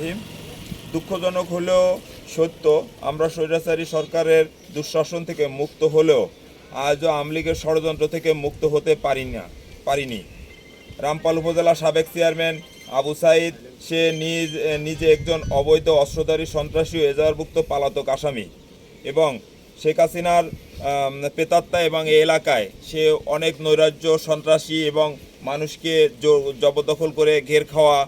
রাহিম দুঃখজনক হলেও সত্য, আমরা স্বৈরাচারী সরকারের দুঃশাসন থেকে মুক্ত হলেও আজও আওয়ামী লীগের ষড়যন্ত্র থেকে মুক্ত হতে পারি না পারিনি। রামপাল উপজেলা সাবেক চেয়ারম্যান আবু সাইদ, সে নিজ, নিজে একজন অবৈধ অস্ত্রধারী সন্ত্রাসী ও এজাহারভুক্ত পালাতক আসামি এবং শেখ হাসিনার পেতাত্তা এবং এই এলাকায় সে অনেক নৈরাজ্য সন্ত্রাসী এবং মানুষকে জবরদখল করে ঘের খাওয়া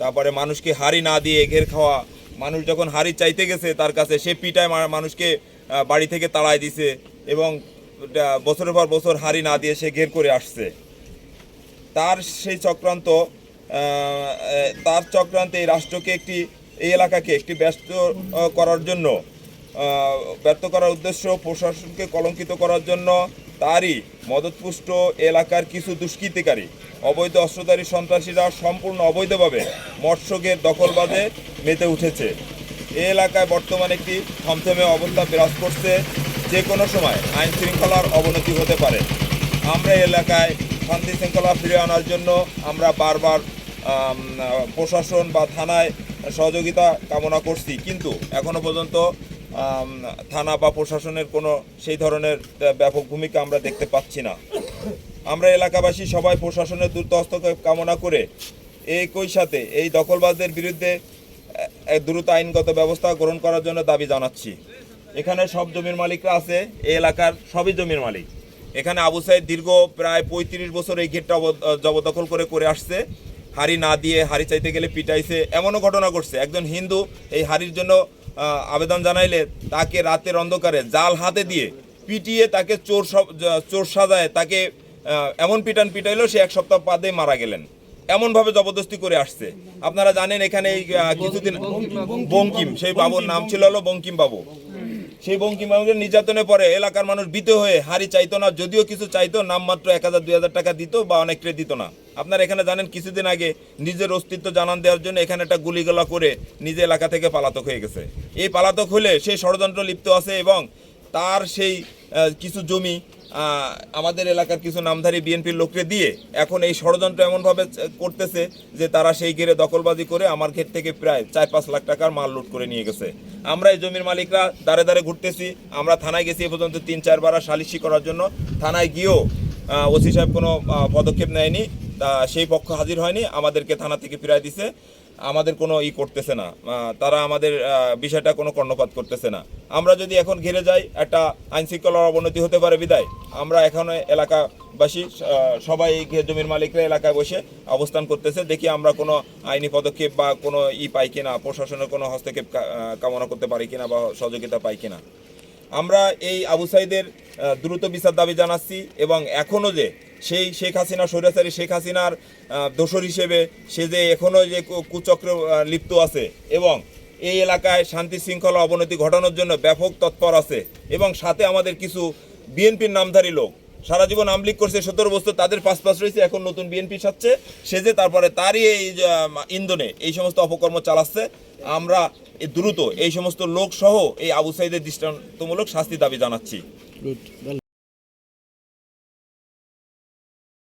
তারপরে মানুষকে হাড়ি না দিয়ে ঘের খাওয়া, মানুষ যখন হাড়ি চাইতে গেছে, তার কাছে সে পিটায় মানুষকে বাড়ি থেকে তাড়ায় দিছে এবং বছরের পর বছর হাড়ি না দিয়ে সে ঘের করে আসছে। তার সেই চক্রান্ত তার চক্রান্তে এই রাষ্ট্রকে একটি, এই এলাকাকে একটি ব্যস্ত করার জন্য ব্যর্থ করার উদ্দেশ্য প্রশাসনকে কলঙ্কিত করার জন্য তারই মদতপুষ্ট এলাকার কিছু দুষ্কৃতিকারী, অবৈধ অস্ত্রধারী সন্ত্রাসীরা সম্পূর্ণ অবৈধভাবে মৎস্যকের দখলবাদে মেতে উঠেছে। এ এলাকায় বর্তমানে একটি থমথমে অবস্থা বিরাজ করছে। যে কোনো সময় আইন শৃঙ্খলার অবনতি হতে পারে। আমরা এলাকায় শান্তি শৃঙ্খলা ফিরে আনার জন্য আমরা বারবার প্রশাসন বা থানায় সহযোগিতা কামনা করছি। কিন্তু এখনও পর্যন্ত থানা বা প্রশাসনের কোনো সেই ধরনের ব্যাপক ভূমিকা আমরা দেখতে পাচ্ছি না। আমরা এলাকাবাসী সবাই প্রশাসনের দ্রুত হস্তক্ষেপ কামনা করে একই সাথে এই দখলবাজদের বিরুদ্ধে দ্রুত আইনগত ব্যবস্থা গ্রহণ করার জন্য দাবি জানাচ্ছি। এখানে সব জমির মালিকরা আছে, এই এলাকার সবই জমির মালিক। এখানে আবু সাইদ দীর্ঘ প্রায় পঁয়ত্রিশ বছর এই গেটটা জবরদখল করে করে আসছে। হাড়ি না দিয়ে হাড়ি চাইতে গেলে পিটাইছে, এমনও ঘটনা ঘটছে। একজন হিন্দু এই হাড়ির জন্য আবেদন জানাইলে তাকে রাতের অন্ধকারে জাল হাতে দিয়ে পিটিয়ে তাকে চোর চোর সাজায়, তাকে এমন পিটান পিটাইলো সে এক সপ্তাহ বাদে মারা গেলেন। এমনভাবে জবরদস্তি করে আসছে। আপনারা জানেন এখানে কিছুদিন বঙ্কিম, সেই বাবুর নাম ছিল হলো বঙ্কিম বাবু। সেই বঙ্কিম মানুষের নির্যাতনে পরে এলাকার মানুষ বিত হয়ে হারি চাইতো না, যদিও কিছু চাইতো, নামমাত্র এক হাজার, দুই হাজার টাকা দিত বা অনেকটা দিত না। আপনার এখানে জানেন, কিছুদিন আগে নিজের অস্তিত্ব জানান দেওয়ার জন্য এখানে একটা গুলিগোলা করে নিজের এলাকা থেকে পালাতক হয়ে গেছে। এই পালাতক হলে সেই ষড়যন্ত্র লিপ্ত আছে এবং তার সেই কিছু জমি আমাদের এলাকার কিছু নামধারী বিএনপির লোককে দিয়ে এখন এই ষড়যন্ত্র এমনভাবে করতেছে যে তারা সেই ঘেরে দখলবাজি করে আমার ঘের থেকে প্রায় চার পাঁচ লাখ টাকার মাল লুট করে নিয়ে গেছে। আমরা এই জমির মালিকরা দাঁড়ে দাঁড়ে ঘুরতেছি, আমরা থানায় গেছি এ পর্যন্ত তিন চারবার সালিশি করার জন্য। থানায় গিয়েও ওসি সাহেব কোনো পদক্ষেপ নেয়নি, তা সেই পক্ষ হাজির হয়নি, আমাদেরকে থানা থেকে ফিরাই দিছে। আমাদের কোনো ই করতেছে না। তারা আমাদের বিষয়টা কোনো কর্ণপাত করতেছে না। আমরা যদি এখন ঘিরে যাই, একটা আইন শৃঙ্খলার অবনতি হতে পারে বিদায়। আমরা এখানে এলাকাবাসী সবাই জমির মালিকরা এলাকায় বসে অবস্থান করতেছে। দেখি আমরা কোনো আইনি পদক্ষেপ বা কোনো ই পাই কিনা, প্রশাসনের কোনো হস্তক্ষেপ কামনা করতে পারি কিনা বা সহযোগিতা পাই কিনা। আমরা এই আবু সাইদের দ্রুত বিচার দাবি জানাচ্ছি এবং এখনও যে সেই শেখ হাসিনা, স্বৈরাচারী শেখ হাসিনার দোসর হিসেবে সে যে এখনও যে কুচক্র লিপ্ত আছে এবং এই এলাকায় শান্তি শৃঙ্খলা অবনতি ঘটানোর জন্য ব্যাপক তৎপর আছে এবং সাথে আমাদের কিছু বিএনপির নামধারী লোক। সারা জীবন আমলিক করছে, সতেরো বছর তাদের পাঁচ পাঁচ রয়েছে, এখন নতুন বিএনপি সাচ্ছে সেজে তারপরে তারই এই ইন্ধনে এই সমস্ত অপকর্ম চালাচ্ছে। আমরা দ্রুত এই সমস্ত লোক সহ এই আবু সাইদের দৃষ্টান্তমূলক শাস্তি দাবি জানাচ্ছি.